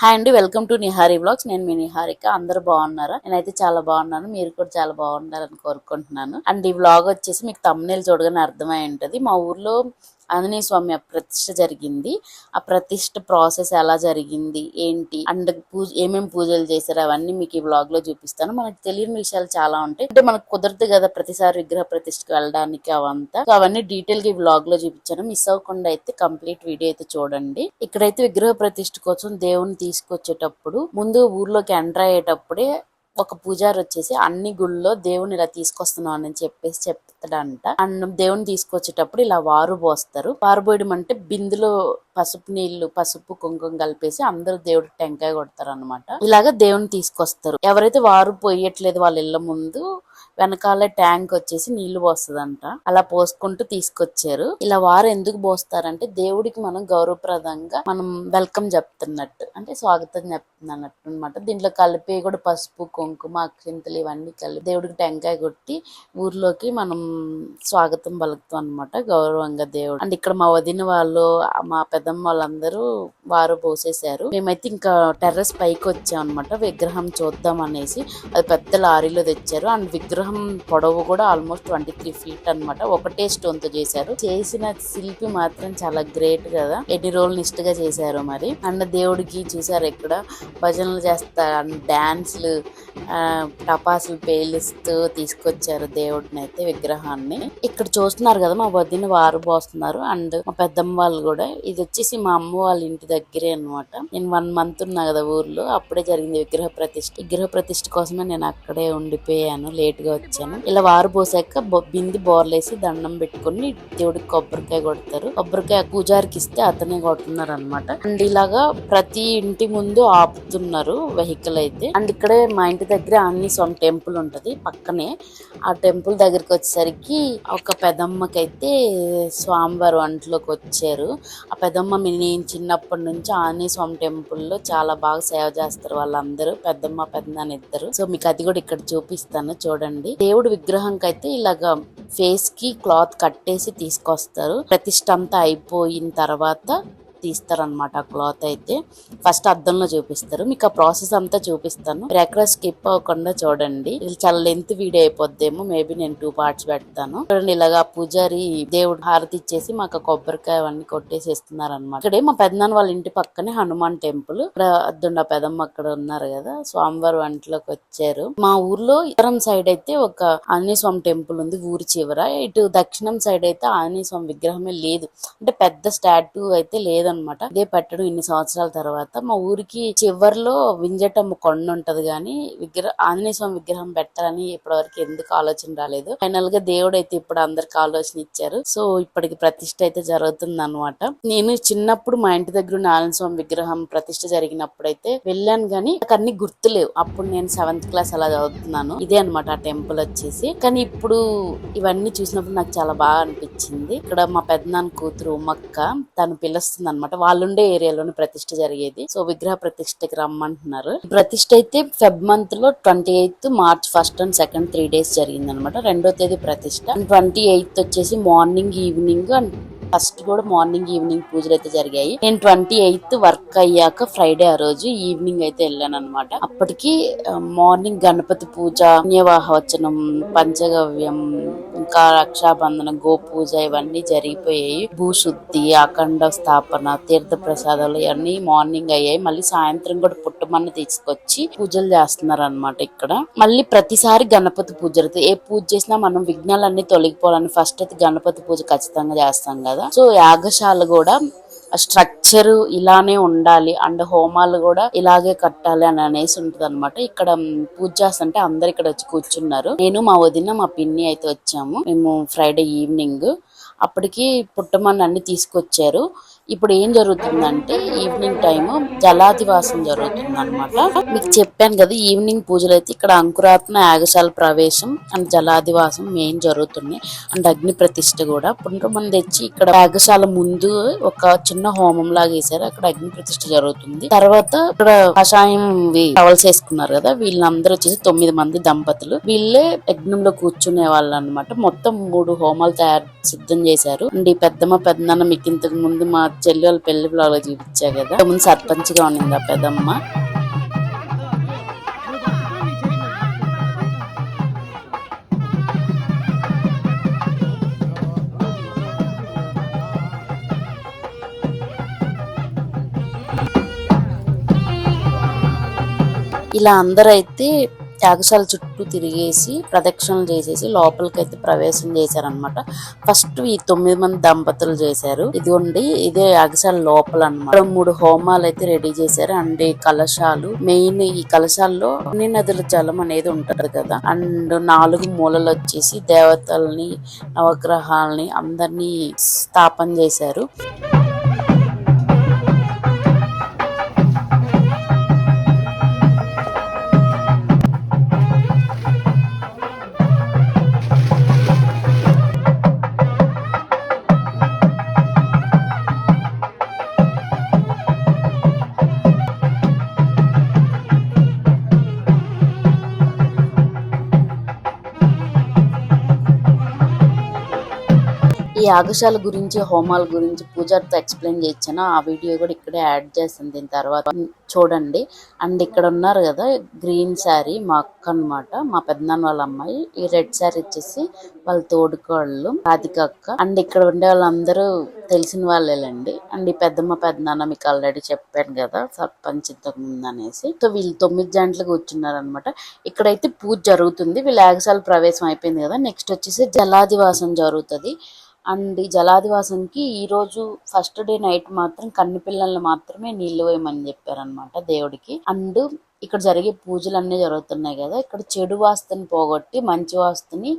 Hi అండి welcome to Nihari blogs నేను మీ నిహారిక. అందరూ బాగున్నారా? నేనైతే చాలా బాగున్నాను. మీరు కూడా చాలా బాగున్నారని కోరుకుంటున్నాను. అండ్ ఈ వ్లాగ్ వచ్చేసి మీకు తమ్నేల్ చూడగానే అర్థమై ఉంటది. మా ఊర్లో ఆంజనేయ స్వామి ప్రతిష్ట జరిగింది. ఆ ప్రతిష్ట ప్రాసెస్ ఎలా జరిగింది? ఏంటి? అండ్ పూజ ఏమేమి పూజలు చేశారు? అవన్నీ మీకు ఈ వ్లాగ్లో చూపిస్తాను. మనకు తెలియని విషయాలు చాలా ఉంటాయి. అంటే మనకు కుదరదు కదా ప్రతిసారి విగ్రహ ప్రతిష్టకి వెళ్ళడానికి అవంతా. సో అవన్నీ డీటెయిల్గా ఈ వ్లాగ్లో చూపించాను. మిస్ అవ్వకుండా అయితే కంప్లీట్ వీడియో అయితే చూడండి. ఇక్కడైతే విగ్రహ ప్రతిష్ట కోసం దేవుని తీసుకొచ్చేటప్పుడు ముందు ఊర్లోకి ఎంటర్ అయ్యేటప్పుడే ఒక పూజారి వచ్చేసి అన్ని గుళ్ళో దేవుని ఇలా తీసుకొస్తున్నాను అని చెప్పేసి చెప్తాడంట. అండ్ దేవుని తీసుకొచ్చేటప్పుడు ఇలా వారు పోస్తారు. వారు పోయడం అంటే బిందులో పసుపు నీళ్ళు పసుపు కుంకుమ కలిపేసి అందరూ దేవుడికి టెంకాయ కొడతారు అనమాట ఇలాగ దేవుని తీసుకొస్తారు. ఎవరైతే వారు పోయట్లేదు వాళ్ళ ఇళ్ళ ముందు వెనకాల ట్యాంక్ వచ్చేసి నీళ్ళు పోస్తుందంట. అలా పోసుకుంటూ తీసుకొచ్చారు. ఇలా వారు ఎందుకు పోస్తారంటే దేవుడికి మనం గౌరవప్రదంగా మనం వెల్కమ్ చెప్తున్నట్టు అంటే స్వాగతం చెప్తున్నట్టు అనమాట దీంట్లో కలిపి కూడా పసుపు కుంకుమ అక్షింతలు ఇవన్నీ కలిపి దేవుడికి టెంకాయ కొట్టి ఊర్లోకి మనం స్వాగతం పలుకుతాం అనమాట గౌరవంగా దేవుడు. అండ్ ఇక్కడ మా వదిన వాళ్ళు మా పెద్దమ్మ వాళ్ళందరూ వారు పోసేశారు. మేమైతే ఇంకా టెర్రస్ పైకి వచ్చాం అనమాట విగ్రహం చూద్దాం అనేసి అది పెద్ద లారీలో తెచ్చారు. అండ్ విగ్రహం పొడవు కూడా ఆల్మోస్ట్ ట్వంటీ త్రీ ఫీట్ అనమాట ఒకటే స్టోన్తో చేశారు. చేసిన శిల్పి మాత్రం చాలా గ్రేట్ కదా. ఎన్ని రోజులు నిష్ఠగా చేశారు మరి. అండ్ దేవుడికి చూసారు ఇక్కడ భజనలు చేస్తా అండ్ డాన్స్లు టపాసులు పేలుస్తూ తీసుకొచ్చారు దేవుడిని అయితే విగ్రహాన్ని. ఇక్కడ చూస్తున్నారు కదా మా వదిన వారు పోస్తున్నారు. అండ్ మా పెద్దమ్మ వాళ్ళు కూడా. ఇది వచ్చేసి మా అమ్మ వాళ్ళ ఇంటి దగ్గరే అన్నమాట. నేను వన్ మంత్ ఉన్నా కదా ఊర్లో. అప్పుడే జరిగింది విగ్రహ ప్రతిష్ఠ విగ్రహ ప్రతిష్ఠ కోసమే నేను అక్కడే ఉండిపోయాను. లేట్గా వచ్చాను ఇలా వారు పోసాక బొ- బింది బోర్లేసి దండం పెట్టుకొని దేవుడికి కొబ్బరికాయ కొడతారు. కొబ్బరికాయ పూజారికి ఇస్తే అతనే కొడుతున్నారు అనమాట అండ్ ఇలాగా ప్రతి ఇంటి ముందు ఆపుతున్నారు వెహికల్ అయితే. అండ్ ఇక్కడే మా ఇంటి దగ్గర అన్ని సొంత టెంపుల్ ఉంటది. పక్కనే ఆ టెంపుల్ దగ్గరికి వచ్చేసరికి ఒక పెదమ్మకైతే స్వామివారు వంటలోకి వచ్చారు. ఆ పెద్దమ్మ మీ- నేను చిన్నప్పటి నుంచి ఆనే స్వామి టెంపుల్లో చాలా బాగా సేవ చేస్తారు వాళ్ళందరూ. పెద్దమ్మ పెద్ద ఇద్దరు. సో మీకు అది కూడా ఇక్కడ చూపిస్తాను. చూడండి. దేవుడి విగ్రహంకి అయితే ఇలాగా ఫేస్కి క్లాత్ కట్టేసి తీసుకొస్తారు. ప్రతిష్ట అయిపోయిన తర్వాత తీస్తారనమాట ఆ క్లాత్ అయితే. ఫస్ట్ అద్దంలో చూపిస్తారు. మీకు ఆ ప్రాసెస్ అంతా చూపిస్తాను. మీరు ఎక్కడ స్కిప్ అవ్వకుండా చూడండి. ఇది చాలా లెంత్ వీడియో అయిపోద్దేమో. మేబీ నేను టూ పార్ట్స్ పెడతాను. చూడండి ఇలాగా పూజారి దేవుడు హారతి ఇచ్చేసి మాకు కొబ్బరికాయ అవన్నీ కొట్టేసి ఇస్తున్నారు అనమాట ఇక్కడే మా పెద్దనాన్న వాళ్ళ ఇంటి పక్కనే హనుమాన్ టెంపుల్. ఇక్కడ అద్దుండ పెదమ్మ అక్కడ ఉన్నారు కదా. స్వామివారి వంటలోకి వచ్చారు. మా ఊర్లో ఇతరం సైడ్ అయితే ఒక ఆంజనేయ స్వామి టెంపుల్ ఉంది ఊరి చివర. ఇటు దక్షిణం సైడ్ అయితే ఆంజనేయ స్వామి విగ్రహమే లేదు. అంటే పెద్ద స్టాట్యూ అయితే లేదు అనమాట ఇదే పెట్టడం ఇన్ని సంవత్సరాల తర్వాత. మా ఊరికి చివరిలో వింజటమ్మ కొండ ఉంటది కానీ విగ్రహం ఆంజనేయ స్వామి విగ్రహం పెట్టాలని ఇప్పటివరకు ఎందుకు ఆలోచన రాలేదు. ఫైనల్గా దేవుడు అయితే ఇప్పుడు అందరికి ఆలోచన ఇచ్చారు. సో ఇప్పటికి ప్రతిష్ట అయితే జరుగుతుంది అనమాట నేను చిన్నప్పుడు మా ఇంటి దగ్గర ఉన్న ఆంజనేయ స్వామి విగ్రహం ప్రతిష్ట జరిగినప్పుడు అయితే వెళ్ళాను కానీ నాకు అన్ని గుర్తులేవు. అప్పుడు నేను సెవెంత్ క్లాస్ అలా చదువుతున్నాను. ఇదే అనమాట ఆ టెంపుల్ వచ్చేసి. కానీ ఇప్పుడు ఇవన్నీ చూసినప్పుడు నాకు చాలా బాగా అనిపించింది. ఇక్కడ మా పెద్దనాన్న కూతురు ఉమ్మక్క తను పిలుస్తుంది అనమాట వాళ్ళుండే ఏరియాలోనే ప్రతిష్ట జరిగేది. సో విగ్రహ ప్రతిష్టకి రమ్మంటున్నారు. ప్రతిష్ట అయితే ఫెబ్ మంత్లో twenty eighth March first and second three days జరిగింది అనమాట రెండో తేదీ ప్రతిష్ట. ట్వంటీ ఎయిత్ వచ్చేసి మార్నింగ్ ఈవినింగ్ అండ్ ఫస్ట్ కూడా మార్నింగ్ ఈవినింగ్ పూజలు అయితే జరిగాయి. నేను ట్వంటీ ఎయిత్ వర్క్ అయ్యాక ఫ్రైడే ఆ రోజు ఈవినింగ్ అయితే వెళ్ళాను అనమాట అప్పటికి మార్నింగ్ గణపతి పూజ పుణ్యవాహవచనం పంచగవ్యం ఇంకా రక్షాబంధనం గోపూజ ఇవన్నీ జరిగిపోయాయి. భూశుద్ధి అఖండ స్థాపన తీర్థ ప్రసాదాలు ఇవన్నీ మార్నింగ్ అయ్యాయి. మళ్ళీ సాయంత్రం కూడా పుట్టమన్న తీసుకొచ్చి పూజలు చేస్తున్నారు అనమాట ఇక్కడ. మళ్ళీ ప్రతిసారి గణపతి పూజ జరుగుతుంది ఏ పూజ చేసినా మనం విఘ్నాలన్నీ తొలగిపోవాలని ఫస్ట్ అయితే గణపతి పూజ ఖచ్చితంగా చేస్తాం కదా. సో యాగశాల కూడా స్ట్రక్చర్ ఇలానే ఉండాలి. అండ్ హోమాలు కూడా ఇలాగే కట్టాలి అని అనేసి ఉంటది అనమాట ఇక్కడ పూజ చేస్తుంటే అందరు ఇక్కడ వచ్చి కూర్చున్నారు. నేను మా వదిన మా పిన్ని అయితే వచ్చాము. మేము ఫ్రైడే ఈవినింగ్ అప్పటికి పుట్టమన్న అన్ని తీసుకొచ్చారు. ఇప్పుడు ఏం జరుగుతుందంటే ఈవినింగ్ టైం జలాదివాసం జరుగుతుంది అనమాట మీకు చెప్పాను కదా ఈవినింగ్ పూజలు అయితే ఇక్కడ అంకురాత్మ యాగశాల ప్రవేశం అండ్ జలాదివాసం మెయిన్ జరుగుతున్నాయి. అండ్ అగ్ని ప్రతిష్ఠ కూడా. పుండ్రమని తెచ్చి ఇక్కడ యాగశాల ముందు ఒక చిన్న హోమం లాగా వేసారు అక్కడ అగ్ని ప్రతిష్ఠ జరుగుతుంది. తర్వాత ఇక్కడ కషాయం టవల్స్ వేసుకున్నారు కదా వీళ్ళందరూ వచ్చేసి తొమ్మిది మంది దంపతులు. వీళ్ళే యజ్ఞంలో కూర్చునే వాళ్ళు అనమాట మొత్తం మూడు హోమాలు తయారు సిద్ధం చేశారు. అండ్ ఈ పెద్దమ్మ పెద్దనాన్న మీకు ఇంతకు ముందు మా చెల్లి వాళ్ళ పెళ్ళి బ్లాగ్లో చూపించా కదా. ముందు సర్పంచ్గా ఉన్నింది ఆ పెదమ్మ ఇలా అందరైతే యాగశాల చుట్టూ తిరిగేసి ప్రదక్షిణలు చేసేసి లోపలికైతే ప్రవేశం చేశారనమాట ఫస్ట్ ఈ తొమ్మిది మంది దంపతులు చేశారు. ఇది ఉండి ఇదే యాగశాల లోపల అనమాట మూడు హోమాలు అయితే రెడీ చేశారు. అండ్ ఈ కలశాలు మెయిన్ ఈ కలశాల్లో అన్ని నదుల జలం అనేది ఉంటది కదా. అండ్ నాలుగు మూలలు వచ్చేసి దేవతల్ని నవగ్రహాలని అందరినీ స్థాపన చేశారు. యాగశాల గురించి హోమాల గురించి పూజారితో ఎక్స్ప్లెయిన్ చేయించాను. ఆ వీడియో కూడా ఇక్కడే యాడ్ చేస్తాను దీని తర్వాత. చూడండి. అండ్ ఇక్కడ ఉన్నారు కదా గ్రీన్ శారీ మా అక్క అన్నమాట. మా పెద్దనాన్న వాళ్ళ అమ్మాయి. ఈ రెడ్ శారీ వచ్చేసి వాళ్ళ తోడుకోళ్ళు రాధిక అక్క. అండ్ ఇక్కడ ఉండే వాళ్ళందరూ తెలిసిన వాళ్ళేలండి. అండ్ ఈ పెద్దమ్మ పెద్దనాన్న మీకు ఆల్రెడీ చెప్పాను కదా సర్పంచ్ ఇంతకు ముందు అనేసి. సో వీళ్ళు తొమ్మిది జాంట్లు కూర్చున్నారు అనమాట ఇక్కడైతే పూజ జరుగుతుంది. వీళ్ళ యాగశాల ప్రవేశం అయిపోయింది కదా. నెక్స్ట్ వచ్చేసి జలాదివాసం జరుగుతుంది. అండ్ ఈ జలాదివాసంకి ఈరోజు ఫస్ట్ డే నైట్ మాత్రం కన్నుపిల్లల్ని మాత్రమే నీళ్ళు వేయమని చెప్పారనమాట దేవుడికి. అండ్ ఇక్కడ జరిగే పూజలు అన్నీ జరుగుతున్నాయి కదా ఇక్కడ చెడు వాస్తుని పోగొట్టి మంచి వాస్తుని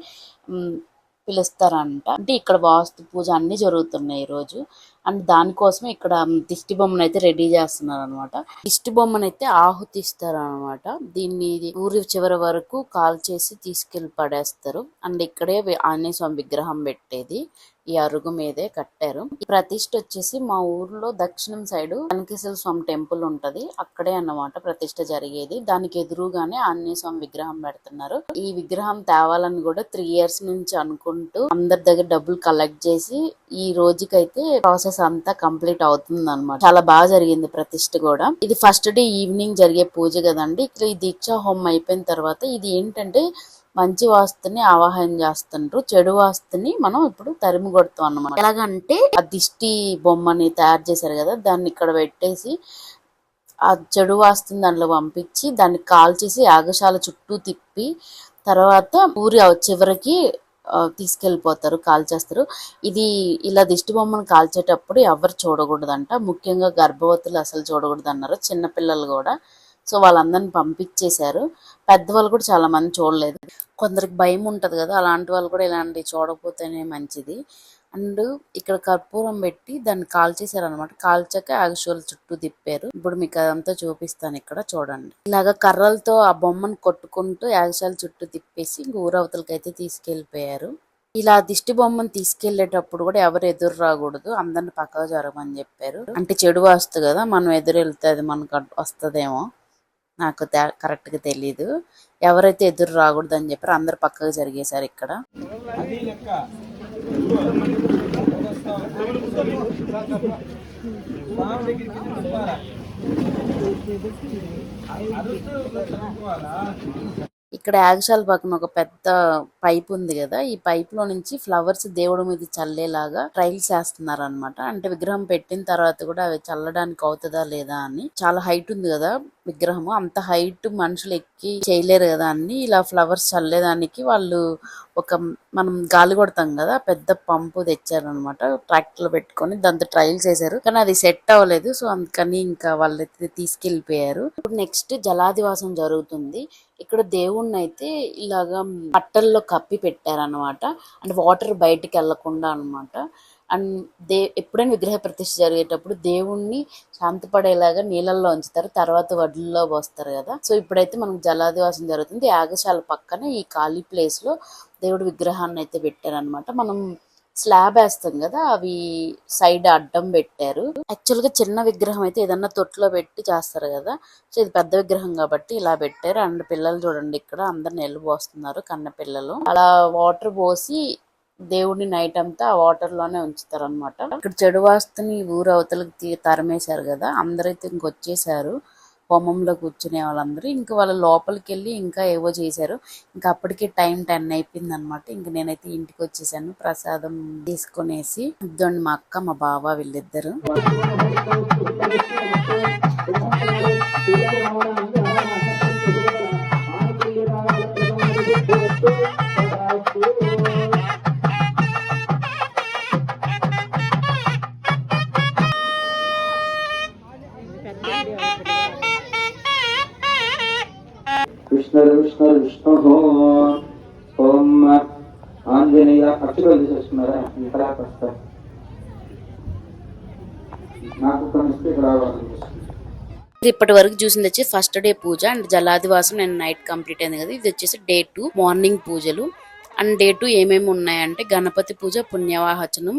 పిలుస్తారంట. అంటే ఇక్కడ వాస్తు పూజ అన్నీ జరుగుతున్నాయి ఈరోజు అండ్ దానికోసం ఇక్కడ దిష్టి బొమ్మను అయితే రెడీ చేస్తున్నారు అనమాట దిష్టి బొమ్మను అయితే ఆహుతిస్తారు అనమాట దీన్ని ఊరి చివరి వరకు కాల్ చేసి తీసుకెళ్ళి పడేస్తారు. అండ్ ఇక్కడే ఆంజనేయ స్వామి విగ్రహం పెట్టేది. ఈ అరుగు మీదే కట్టారు. ఈ ప్రతిష్ట వచ్చేసి మా ఊర్లో దక్షిణం సైడ్ కనకేశ్వర స్వామి టెంపుల్ ఉంటది. అక్కడే అన్నమాట ప్రతిష్ట జరిగేది. దానికి ఎదురుగానే ఆంజనేయ స్వామి విగ్రహం పెడుతున్నారు. ఈ విగ్రహం తేవాలని కూడా త్రీ ఇయర్స్ నుంచి అనుకుంటూ అందరి దగ్గర డబ్బులు కలెక్ట్ చేసి ఈ రోజుకైతే ప్రాసెస్ అంతా కంప్లీట్ అవుతుంది అనమాట చాలా బాగా జరిగింది ప్రతిష్ట కూడా. ఇది ఫస్ట్ డే ఈవినింగ్ జరిగే పూజ కదండి. ఇక్కడ ఈ దీక్షా హోమం అయిపోయిన తర్వాత ఇది ఏంటంటే మంచి వాస్తుని ఆవాహన చేస్తుండ్రు. చెడు వాస్తుని మనం ఇప్పుడు తరిమి కొడతాం అన్నమాట. ఎలాగంటే ఆ దిష్టి బొమ్మని తయారు చేశారు కదా దాన్ని ఇక్కడ పెట్టేసి ఆ చెడు వాస్తుని దాంట్లో పంపించి దాన్ని కాల్చేసి యాగశాల చుట్టూ తిప్పి తర్వాత ఊరి చివరికి తీసుకెళ్ళిపోతారు కాల్చేస్తారు. ఇది ఇలా దిష్టి బొమ్మను కాల్చేటప్పుడు ఎవరు చూడకూడదంట. ముఖ్యంగా గర్భవతులు అసలు చూడకూడదు అన్నారు చిన్నపిల్లలు కూడా. సో వాళ్ళందరిని పంపించేశారు. పెద్దవాళ్ళు కూడా చాలా మంది చూడలేదు. కొందరికి భయం ఉంటది కదా అలాంటి వాళ్ళు కూడా ఇలాంటివి చూడకపోతేనే మంచిది. అండ్ ఇక్కడ కర్పూరం పెట్టి దాన్ని కాల్చేశారు అనమాట కాల్చాక యాగశోల చుట్టూ తిప్పారు. ఇప్పుడు మీకు అదంతా చూపిస్తాను ఇక్కడ చూడండి. ఇలాగ కర్రలతో ఆ బొమ్మను కొట్టుకుంటూ యాగశాల చుట్టూ తిప్పేసి ఊరవతలకి అయితే తీసుకెళ్ళిపోయారు ఇలా దిష్టి బొమ్మను తీసుకెళ్ళేటప్పుడు కూడా ఎవరు ఎదురు రాకూడదు. అందరిని పక్కగా జరగమని చెప్పారు. అంటే చెడు వస్తుంది కదా మనం ఎదురు వెళ్తే అది మనకు వస్తుందేమో వస్తదేమో. నాకు కరెక్ట్గా తెలీదు. ఎవరైతే ఎదురు రాకూడదు అని చెప్పారు అందరు పక్కగా జరిగేశారు ఇక్కడ. అరుస్తూ ఇక్కడ యాగశాల పక్కన ఒక పెద్ద పైప్ ఉంది కదా ఈ పైప్లో నుంచి ఫ్లవర్స్ దేవుడి మీద చల్లేలాగా ట్రైల్స్ చేస్తున్నారు అనమాట అంటే విగ్రహం పెట్టిన తర్వాత కూడా అవి చల్లడానికి అవుతుందా లేదా అని. చాలా హైట్ ఉంది కదా విగ్రహం అంత హైట్ మనుషులు ఎక్కి చేయలేరు కదా అని ఇలా ఫ్లవర్స్ చల్లేదానికి వాళ్ళు ఒక మనం గాలి కొడతాం కదా పెద్ద పంపు తెచ్చారనమాట ట్రాక్టర్లో పెట్టుకొని దాంతో ట్రయల్స్ చేశారు. కానీ అది సెట్ అవ్వలేదు. సో అందుకని ఇంకా వాళ్ళైతే తీసుకెళ్ళిపోయారు ఇప్పుడు నెక్స్ట్ జలాదివాసం జరుగుతుంది. ఇక్కడ దేవుణ్ణి అయితే ఇలాగా పట్టల్లో కప్పి పెట్టారనమాట అండ్ వాటర్ బయటికి వెళ్ళకుండా అన్నమాట. అండ్ దే ఎప్పుడైనా విగ్రహ ప్రతిష్ఠ జరిగేటప్పుడు దేవుణ్ణి శాంతపడేలాగా నీళ్ళల్లో ఉంచుతారు తర్వాత వడ్లలో పోస్తారు కదా. సో ఇప్పుడైతే మనకు జలాదివాసం జరుగుతుంది. యాగశాల పక్కన ఈ ఖాళీ ప్లేస్లో దేవుడి విగ్రహాన్ని అయితే పెట్టారనమాట మనం స్లాబ్ వేస్తాం కదా అవి సైడ్ అడ్డం పెట్టారు. యాక్చువల్గా చిన్న విగ్రహం అయితే ఏదన్నా తొట్టులో పెట్టి చేస్తారు కదా సో ఇది పెద్ద విగ్రహం కాబట్టి ఇలా పెట్టారు. అండ్ పిల్లలు చూడండి ఇక్కడ అందరు నిల్వ పోస్తున్నారు కన్న పిల్లలు. అలా వాటర్ పోసి దేవుడిని నైట్ అంతా ఆ వాటర్లోనే ఉంచుతారు అనమాట ఇక్కడ చెడు వాస్తుని ఊరు అవతలకి తీ- కదా అందరైతే ఇంకొచ్చేసారు. హోమంలో కూర్చునే వాళ్ళందరూ ఇంకా వాళ్ళ లోపలికి వెళ్ళి ఇంకా ఏవో చేశారు ఇంకా అప్పటికే టైం టెన్ అయిపోయింది అనమాట ఇంకా నేనైతే ఇంటికి వచ్చేసాను ప్రసాదం తీసుకునేసి ఇద్దండి మా అక్క మా బావ వీళ్ళిద్దరు Thank you. విష్ణు ఓం. ఆంజనేయ పక్షులు చేస్తున్నారా ఇక్కడ వస్తారు నాకు కనిపిస్తే ఇప్పటి వరకు చూసింది వచ్చి ఫస్ట్ డే పూజ అండ్ జలాదివాసం నేను నైట్ కంప్లీట్ అయింది కదా. ఇది వచ్చేసి డే టూ మార్నింగ్ పూజలు. అండ్ డే టూ ఏమేమి ఉన్నాయంటే గణపతి పూజ పుణ్యవాహచనం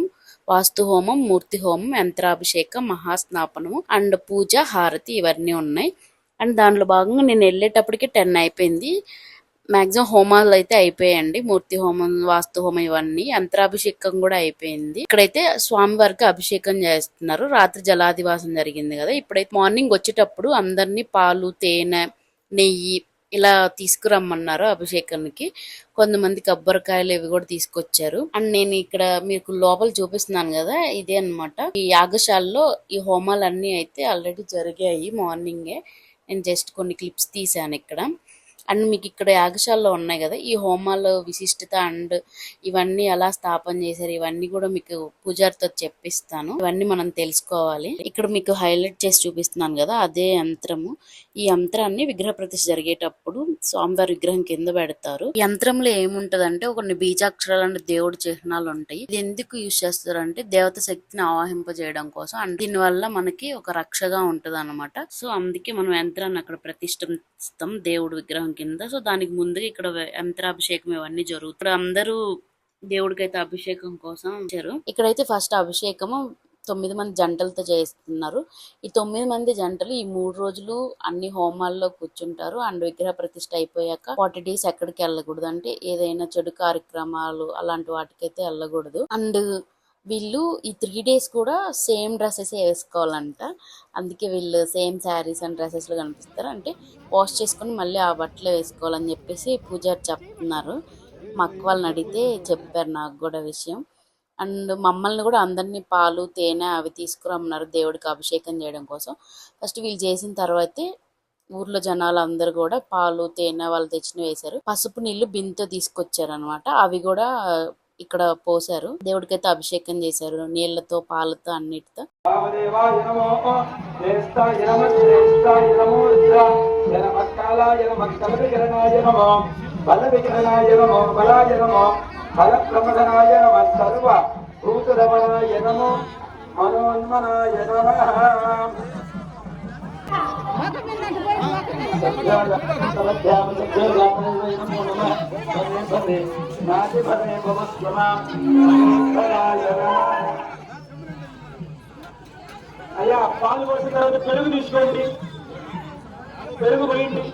వాస్తు హోమం మూర్తి హోమం యంత్రాభిషేకం మహాస్నాపనము. అండ్ పూజ హారతి ఇవన్నీ ఉన్నాయి. అండ్ దానిలో భాగంగా నేను వెళ్ళేటప్పటికి టెన్ అయిపోయింది. మాక్సిమం హోమాలు అయితే అయిపోయాయండి. మూర్తి హోమం వాస్తు హోమం ఇవన్నీ యంత్రాభిషేకం కూడా అయిపోయింది. ఇక్కడైతే స్వామి వారికి అభిషేకం చేస్తున్నారు. రాత్రి జలాదివాసం జరిగింది కదా. ఇప్పుడైతే మార్నింగ్ వచ్చేటప్పుడు అందరినీ పాలు తేనె నెయ్యి ఇలా తీసుకురమ్మన్నారు అభిషేకానికి. కొంతమంది కొబ్బరికాయలు ఇవి కూడా తీసుకొచ్చారు. అండ్ నేను ఇక్కడ మీకు లోపల చూపిస్తున్నాను కదా ఇదే అన్నమాట. ఈ యాగశాలలో ఈ హోమాలన్నీ అయితే ఆల్రెడీ జరిగాయి మార్నింగే. నేను జస్ట్ కొన్ని క్లిప్స్ తీసాను ఇక్కడ. అండ్ మీకు ఇక్కడ యాగశాలలో ఉన్నాయి కదా ఈ హోమాల విశిష్టత అండ్ ఇవన్నీ ఎలా స్థాపన చేశారు ఇవన్నీ కూడా మీకు పూజారితో చెప్పిస్తాను. ఇవన్నీ మనం తెలుసుకోవాలి. ఇక్కడ మీకు హైలైట్ చేసి చూపిస్తున్నాను కదా అదే యంత్రము. ఈ యంత్రాన్ని విగ్రహ ప్రతిష్ఠ జరిగేటప్పుడు స్వామివారి విగ్రహం కింద పెడతారు. ఈ యంత్రంలో ఏముంటదంటే కొన్ని బీజాక్షరాలు అంటే దేవుడి చిహ్నాలు ఉంటాయి. ఇది ఎందుకు యూజ్ చేస్తారంటే దేవత శక్తిని ఆవాహింపజేయడం కోసం. అండ్ దీని వల్ల మనకి ఒక రక్షగా ఉంటది అనమాట సో అందుకే మనం యంత్రాన్ని అక్కడ ప్రతిష్ఠిస్తాం దేవుడి విగ్రహం కింద. సో దానికి ముందుగా ఇక్కడ యంత్రాభిషేకం ఇవన్నీ జరుగుతాయి. అందరూ దేవుడికైతే అభిషేకం కోసం ఇచ్చారు ఇక్కడైతే ఫస్ట్ అభిషేకము తొమ్మిది మంది జంటలతో చేస్తున్నారు ఈ తొమ్మిది మంది జంటలు ఈ మూడు రోజులు అన్ని హోమాల్లో కూర్చుంటారు. అండ్ విగ్రహ ప్రతిష్ట అయిపోయాక ఫార్టీ డేస్ ఎక్కడికి వెళ్ళకూడదు. అంటే ఏదైనా చెడు కార్యక్రమాలు అలాంటి వాటికైతే వెళ్ళకూడదు. అండ్ వీళ్ళు ఈ త్రీ డేస్ కూడా సేమ్ డ్రెస్సెస్ వేసుకోవాలంట. అందుకే వీళ్ళు సేమ్ శారీస్ అండ్ డ్రెస్సెస్లో కనిపిస్తారు. అంటే వాష్ చేసుకొని మళ్ళీ ఆ బట్టలు వేసుకోవాలని చెప్పేసి పూజారి చెప్తున్నారు. మా అక్క వాళ్ళని అడిగితే చెప్పారు నాకు కూడా విషయం. అండ్ మమ్మల్ని కూడా అందరినీ పాలు తేనె అవి తీసుకురమ్మన్నారు దేవుడికి అభిషేకం చేయడం కోసం. ఫస్ట్ వీళ్ళు చేసిన తర్వాతే ఊర్లో జనాలు అందరు కూడా పాలు తేనె వాళ్ళు తెచ్చిన వేశారు. పసుపు నీళ్ళు బింతో తీసుకొచ్చారు అనమాట అవి కూడా ఇక్కడ పోసారు దేవుడికైతే అభిషేకం చేశారు నీళ్ళతో పాలతో అన్నిటితో. జనమో ఫలప్రమదనాయ నమ శ్రేష్ఠాయ నమో నమ సర్వ. భూతరమణాయ నమో. మనోన్మనాయ నమ. అయ్యా పాలు పోసిన తర్వాత పెరుగు తీసుకోండి. పెరుగు పోయింది.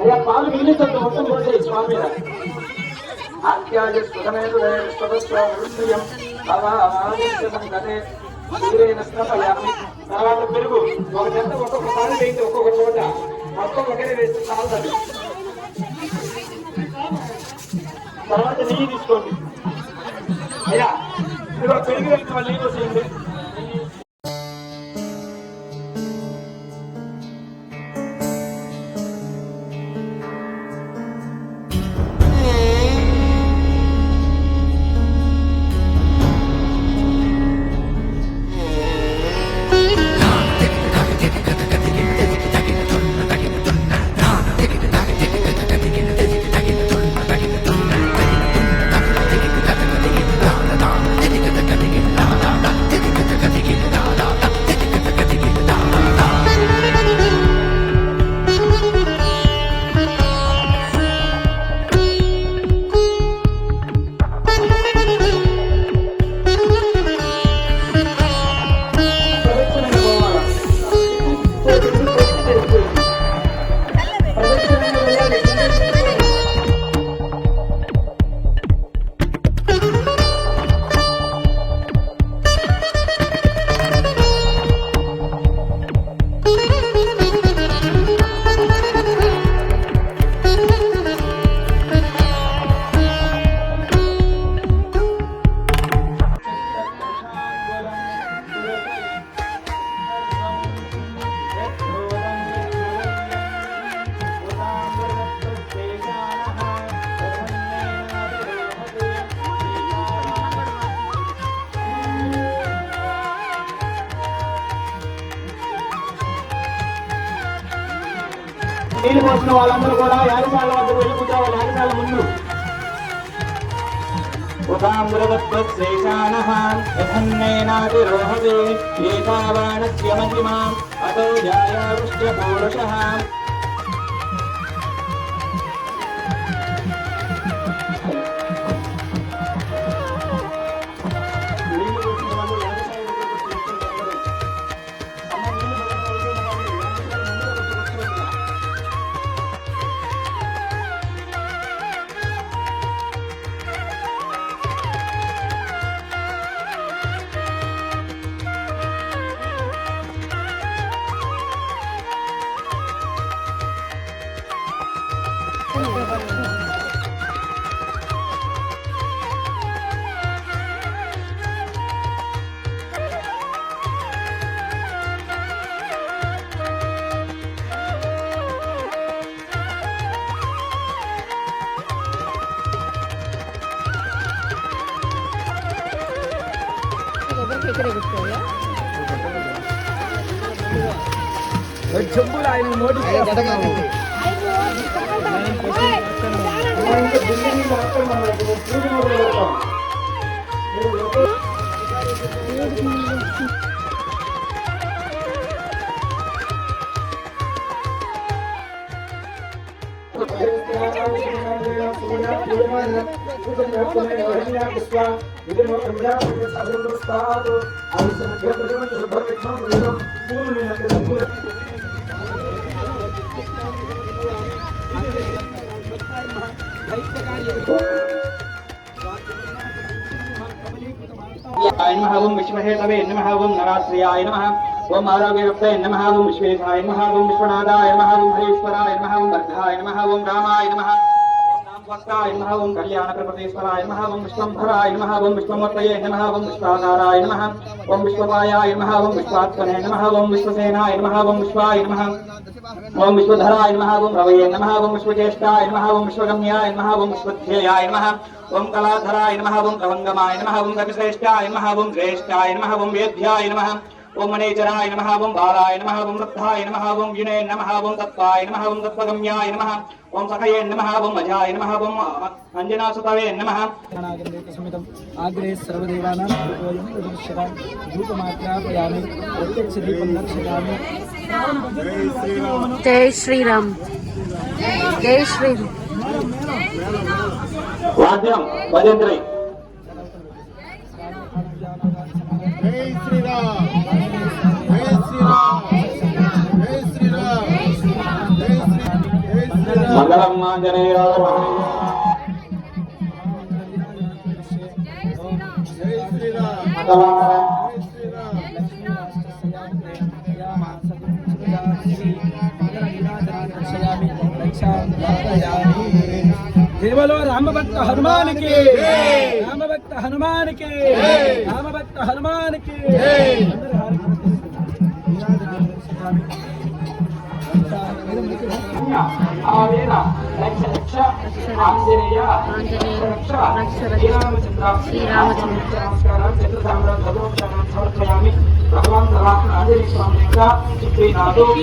అయ్యా పాలు మిగిలించండి మొత్తం పోసేయి స్వామి మీద. ఆత్యాయ సుఖమేదు స్వదస్వం కదే స్థాపయామి తర్వాత పెరుగు. ఒక జంట ఒక్కొక్కసారి వేయండి ఒక్కొక్క చోట. మొత్తం ఒకటే వేస్తే చాలదు తర్వాత నెయ్యి తీసుకోండి. అయ్యా మీరు పెరిగి వ్యక్తి వాళ్ళు నీళ్ళు చేయండి నీళ్ళు పోసిన వాళ్ళందరూ కూడా యాగశాల వద్దకు వెళ్ళి కూర్చోవాలి యాగశాల ముందు. ఉపామృతత్వశ్రేషాణः యథన్నేనాతిరోహతే మహిమాం అతో జాయావృష్ట పౌరుషः. नमः ओम विश्वहे तवे नमः ओम नराश्रियाय नमः ఓం ఆరోగ్యవక్తే నమః ఓం విశ్వేశాయ నమ ఓం విశ్వనాథాయ నమ ఓం హరేశ్వరాయ నమ ఓం వర్ధాయ నమ ఓం రామాయ నమ ఓం నామవక్తాయ నమః ఓం కళ్యాణప్రపదేశ్వరాయ నమః ఓం విశ్వంభరాయ నమః ఓం విశ్వమూర్తయే నమః ఓం విశ్వాధారాయ నమః ఓం విశ్వపాయాయ నమః ఓం విశ్వాత్మనే నమః ఓం విశ్వసేనాయ నమః ఓం విశ్వాయ నమః ఓం విశ్వధరాయ నమః ఓం రవయే నమః ఓం విశ్వజ్యేష్ఠాయ నమః ఓం విశ్వగమ్యాయ నమః ఓం విశ్వధ్యేయాయ నమః ఓం కళాధరాయ నమః ఓం కవంగమాయ నమః ఓం కవిశ్రేష్ఠాయ నమః ఓం జ్యేష్ఠాయ నమః ఓం వేద్యాయ నమః ఓం మణేచరాయ నమః ఓం బాలాయ నమః ఓం వృద్ధాయ నమః ఓం యునే నమః ఓం తత్వాయ నమః ఓం తత్వగమ్యాయ నమః ఓం సఖయే నమః ఓం అజాయ నమః ఓం అంజనాసుతవే నమః. సమితం ఆగ్రే సర్వదేవానాం పూజోయం ప్రదర్శయామి ధూపమాగ్రాపయామి ప్రత్యక్ష దీపం దర్శయామి. జై శ్రీరామ్. జై శ్రీరామ్. వాద్యం భజంత్రి. జై శ్రీరామ్. మంగళం ఆంజనేయాయ దేవలో రామభక్త హనుమానికి రామభక్త హనుమానికి రామభక్త హనుమానికి లక్ష లక్ష ఆంజనేయ రక్ష శ్రీరామచంద్ర శ్రీరామచంద్ర. నమస్కారం చతుర్ధామరాం భగవంతానం సమర్పయామి. భగవాన్ రామ ఆంజనేయ స్వామి యొక్క శ్రీనాథు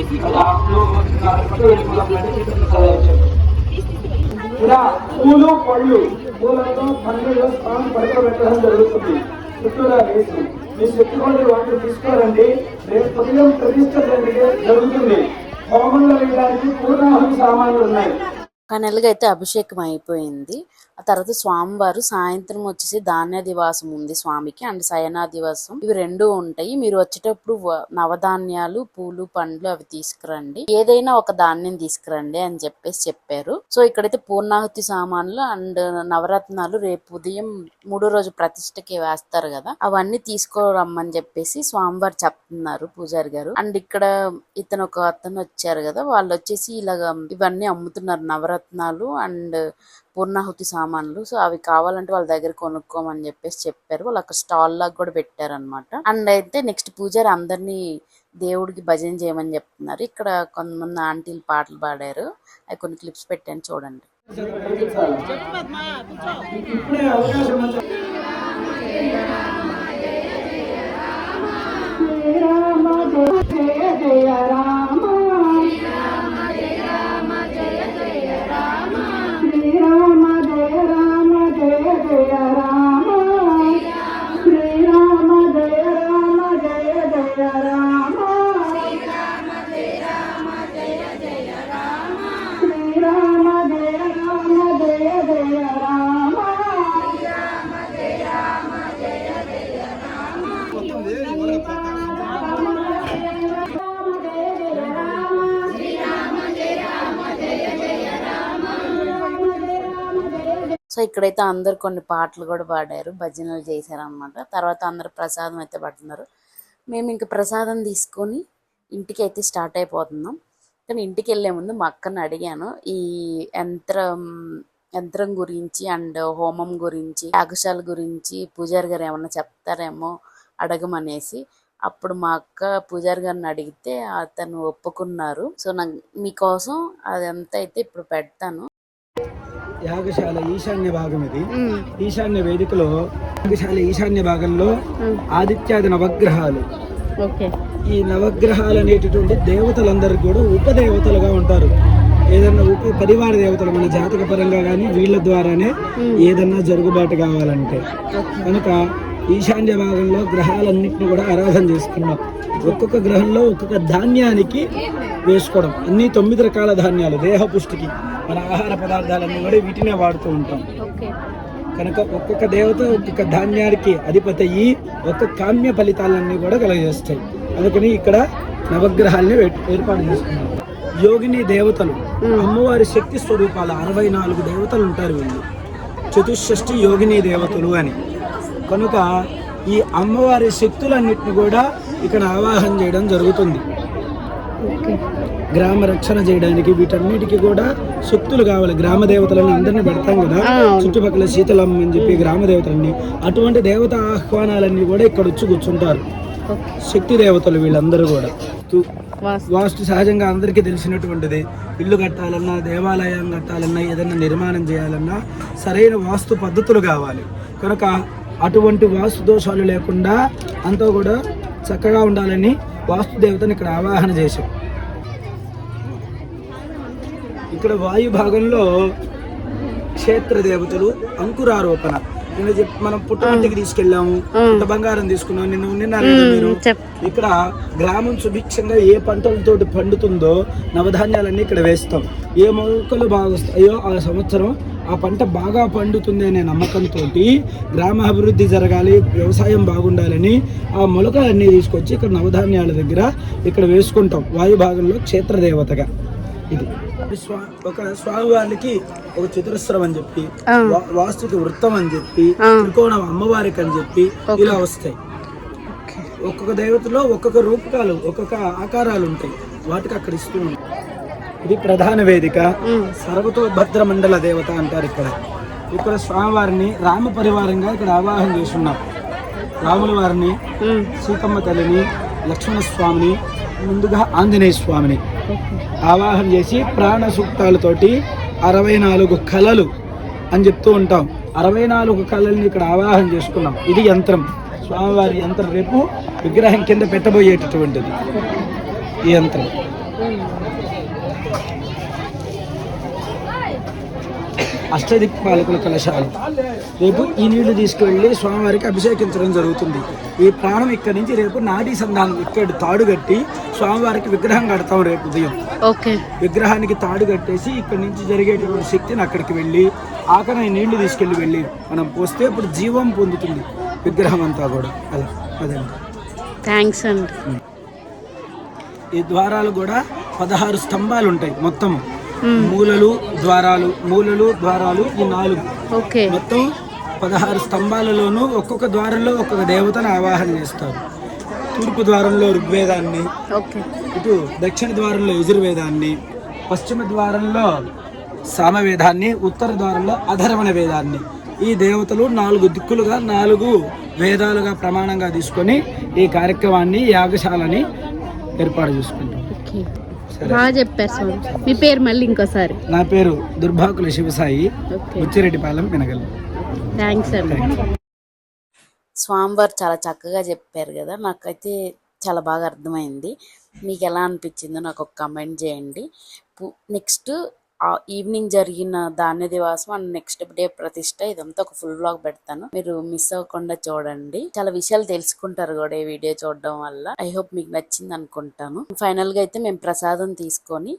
ఇలా పూలు పళ్ళు పూలతో పండ్లలో స్నానం పడుకోబెట్టడం జరుగుతుంది. చుట్టూరా వేసి మీ వాటిని తీసుకోరండి. రేపు ఉదయం ప్రతిష్ట జరిగే- జరుగుతుంది. హోమంలో వేయడానికి పూర్ణాహుతి సామాన్లు ఉన్నాయి. ఫైనల్గా అయితే అభిషేకం అయిపోయింది ఆ తర్వాత స్వామివారు సాయంత్రం వచ్చేసి ధాన్యాదివాసం ఉంది స్వామికి అండ్ శయనాదివాసం ఇవి రెండు ఉంటాయి. మీరు వచ్చేటప్పుడు నవధాన్యాలు పూలు పండ్లు అవి తీసుకురండి. ఏదైనా ఒక ధాన్యం తీసుకురండి అని చెప్పేసి చెప్పారు. సో ఇక్కడైతే పూర్ణాహుతి సామాన్లు అండ్ నవరత్నాలు రేపు ఉదయం మూడో రోజు ప్రతిష్టకి వేస్తారు కదా. అవన్నీ తీసుకోరమ్మని చెప్పేసి స్వామివారు చెప్తున్నారు పూజారి గారు. అండ్ ఇక్కడ ఇతను ఒక అతను వచ్చారు కదా. వాళ్ళు వచ్చేసి ఇలాగ ఇవన్నీ అమ్ముతున్నారు నవరత్నాలు అండ్ పూర్ణాహుతి సామాన్లు. సో అవి కావాలంటే వాళ్ళ దగ్గర కొనుక్కోమని చెప్పేసి చెప్పారు. వాళ్ళు అక్కడ స్టాల్ లాగా కూడా పెట్టారనమాట అండ్ అయితే నెక్స్ట్ పూజారి అందరినీ దేవుడికి భజన చేయమని చెప్తున్నారు. ఇక్కడ కొంతమంది ఆంటీలు పాటలు పాడారు. అవి కొన్ని క్లిప్స్ పెట్టాను చూడండి. ఇప్పుడే జయ జయ రామ. సో ఇక్కడైతే అందరు కొన్ని పాటలు కూడా పాడారు భజనలు చేశారు అనమాట తర్వాత అందరు ప్రసాదం అయితే పడుతున్నారు. మేము ఇంకా ప్రసాదం తీసుకొని ఇంటికి అయితే స్టార్ట్ అయిపోతున్నాం. కానీ ఇంటికి వెళ్ళే ముందు మా అక్కని అడిగాను ఈ యంత్రం యంత్రం గురించి అండ్ హోమం గురించి యాగశాల గురించి పూజారి గారు ఏమన్నా చెప్తారేమో అడగమనేసి అప్పుడు మా అక్క పూజారి గారిని అడిగితే అతను ఒప్పుకున్నారు. సో నాకు మీకోసం అదంతా అయితే ఇప్పుడు పెడతాను. యాగశాల ఈశాన్య భాగం ఇది. ఈశాన్య వేదికలో యాగశాల ఈశాన్య భాగంలో ఆదిత్యాది నవగ్రహాలు. ఈ నవగ్రహాలు అనేటటువంటి దేవతలందరూ కూడా ఉపదేవతలుగా ఉంటారు. ఏదన్నా ఉప పరివార దేవతలు మన జాతక పరంగా కానీ వీళ్ళ ద్వారానే ఏదన్నా జరుగుబాటు కావాలంటే. కనుక ఈశాన్య భాగంలో గ్రహాలన్నింటినీ కూడా ఆరాధన చేసుకున్నాం. ఒక్కొక్క గ్రహంలో ఒక్కొక్క ధాన్యానికి వేసుకోవడం. అన్ని తొమ్మిది రకాల ధాన్యాలు దేహ పుష్టికి మన ఆహార పదార్థాలన్నీ కూడా వీటినే వాడుతూ ఉంటాం. కనుక ఒక్కొక్క దేవత ఒక్కొక్క ధాన్యానికి అధిపతి అయ్యి ఒక్క కామ్య ఫలితాలన్నీ కూడా కలగజేస్తాయి. అందుకని ఇక్కడ నవగ్రహాల్ని ఏర్పాటు చేసుకున్నాం. యోగిని దేవతలు అమ్మవారి శక్తి స్వరూపాలు అరవై నాలుగు దేవతలు ఉంటారు వీళ్ళు. చతుషష్ఠి యోగిని దేవతలు అని. కనుక ఈ అమ్మవారి శక్తులన్నిటిని కూడా ఇక్కడ ఆవాహన చేయడం జరుగుతుంది. గ్రామ రక్షణ చేయడానికి వీటన్నిటికీ కూడా శక్తులు కావాలి. గ్రామ దేవతలను అందరినీ పెడతాం కదా. చుట్టుపక్కల శీతలమ్మ అని చెప్పి గ్రామ దేవతలని అటువంటి దేవత ఆహ్వానాలన్నీ కూడా ఇక్కడ వచ్చి కూర్చుంటారు. శక్తి దేవతలు వీళ్ళందరూ కూడా. వాస్తు. సహజంగా అందరికీ తెలిసినటువంటిది. ఇల్లు కట్టాలన్నా దేవాలయం కట్టాలన్నా ఏదైనా నిర్మాణం చేయాలన్నా సరైన వాస్తు పద్ధతులు కావాలి. కనుక అటువంటి వాస్తు దోషాలు లేకుండా అంతా కూడా చక్కగా ఉండాలని వాస్తు దేవతని ఇక్కడ ఆవాహన చేశాం ఇక్కడ వాయు భాగంలో క్షేత్ర దేవతలు అంకురారోపణ. నిన్న మనం పుట్టమంటికి తీసుకెళ్ళాము పుట్ట బంగారం తీసుకున్నాం నిన్న నిన్న మీరు. ఇక్కడ గ్రామం సుభిక్షంగా ఏ పంటలతోటి పండుతుందో నవధాన్యాలన్నీ ఇక్కడ వేస్తాం. ఏ మొక్కలు బాగా వస్తాయో ఆ సంవత్సరం ఆ పంట బాగా పండుతుంది అనే నమ్మకంతో గ్రామ అభివృద్ధి జరగాలి వ్యవసాయం బాగుండాలని ఆ మొలకలన్నీ తీసుకొచ్చి ఇక్కడ నవధాన్యాల దగ్గర ఇక్కడ వేసుకుంటాం. వాయు భాగంలో క్షేత్ర దేవతగా ఇది. స్వా- ఒక స్వామివారికి ఒక చతురస్రం అని చెప్పి వాస్తుకి వృత్తం అని చెప్పి త్రికోణం అమ్మవారికి అని చెప్పి ఇలా వస్తాయి. ఒక్కొక్క దేవతలో ఒక్కొక్క రూపకాలు ఒక్కొక్క ఆకారాలు ఉంటాయి. వాటికి అక్కడ ఇస్తూ ఉంటాం. ఇది ప్రధాన వేదిక. సర్వతో భద్ర మండల దేవత అంటారు ఇక్కడ. ఇక్కడ స్వామివారిని రామ పరివారంగా ఇక్కడ ఆవాహన చేస్తున్నాం. రాముల వారిని సీతమ్మ తల్లిని లక్ష్మణ స్వామిని ముందుగా ఆంజనేయ స్వామిని ఆవాహన చేసి ప్రాణ సూక్తాలతోటి అరవై నాలుగు కళలు అని చెప్తూ ఉంటాం. అరవై నాలుగు కళల్ని ఇక్కడ ఆవాహన చేసుకున్నాం. ఇది యంత్రం. స్వామివారి యంత్రం రేపు విగ్రహం కింద పెట్టబోయేటటువంటిది. ఈ యంత్రం. అష్టదిక్పాలకుల కలశాలు రేపు ఈ నీళ్ళు తీసుకువెళ్ళి స్వామివారికి అభిషేకించడం జరుగుతుంది. ఈ ప్రాణం ఇక్కడి నుంచి రేపు నాడీ సంధానం ఇక్కడ తాడు కట్టి స్వామివారికి విగ్రహం కడతాం రేపు ఉదయం. ఓకే. విగ్రహానికి తాడు కట్టేసి ఇక్కడి నుంచి జరిగేటటువంటి శక్తిని అక్కడికి వెళ్ళి ఆఖరి ఈ నీళ్ళు తీసుకెళ్ళి వెళ్ళి మనం పోస్తే ఇప్పుడు జీవం పొందుతుంది విగ్రహం అంతా కూడా. అలా. అదండి. థ్యాంక్స్ అండి. ఈ ద్వారాలు కూడా పదహారు స్తంభాలు ఉంటాయి మొత్తం మూలలు ద్వారాలు మూలలు ద్వారాలు ఈ నాలుగు. ఓకే. మొత్తం పదహారు స్తంభాలలోనూ ఒక్కొక్క ద్వారంలో ఒక్కొక్క దేవతను ఆవాహన చేస్తారు. తూర్పు ద్వారంలో ఋగ్వేదాన్ని ఇటు దక్షిణ ద్వారంలో యజుర్వేదాన్ని పశ్చిమ ద్వారంలో సామవేదాన్ని ఉత్తర ద్వారంలో అధర్వణ వేదాన్ని. ఈ దేవతలు నాలుగు దిక్కులుగా నాలుగు వేదాలుగా ప్రమాణంగా తీసుకొని ఈ కార్యక్రమాన్ని యాగశాలని ఏర్పాటు చేసుకుంటాం బాగా చెప్పారు స్వామి. మీ పేరు మళ్ళీ ఇంకోసారి. నా పేరు దుర్భాకుల శివసాయి బుచ్చిరెడ్డిపాలెం పెనగల్. థ్యాంక్స్ అండి. స్వామివారు చాలా చక్కగా చెప్పారు కదా నాకైతే చాలా బాగా అర్థమైంది. మీకు ఎలా అనిపించిందో నాకు ఒక కమెంట్ చేయండి. నెక్స్ట్ ఆ ఈవినింగ్ జరిగిన ధాన్య దివాసం అండ్ నెక్స్ట్ డే ప్రతిష్ట ఇదంతా ఒక ఫుల్ బ్లాగ్ పెడతాను. మీరు మిస్ అవ్వకుండా చూడండి. చాలా విషయాలు తెలుసుకుంటారు కూడా ఈ వీడియో చూడడం వల్ల. ఐ హోప్ మీకు నచ్చింది అనుకుంటాను. ఫైనల్గా అయితే మేము ప్రసాదం తీసుకొని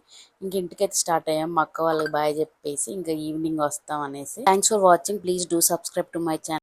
ఇంక ఇంటికైతే స్టార్ట్ అయ్యాం. మా అక్క వాళ్ళకి బాయ్ చెప్పేసి ఇంకా ఈవినింగ్ వస్తాం అనేసి. Thanks for watching please do subscribe to my channel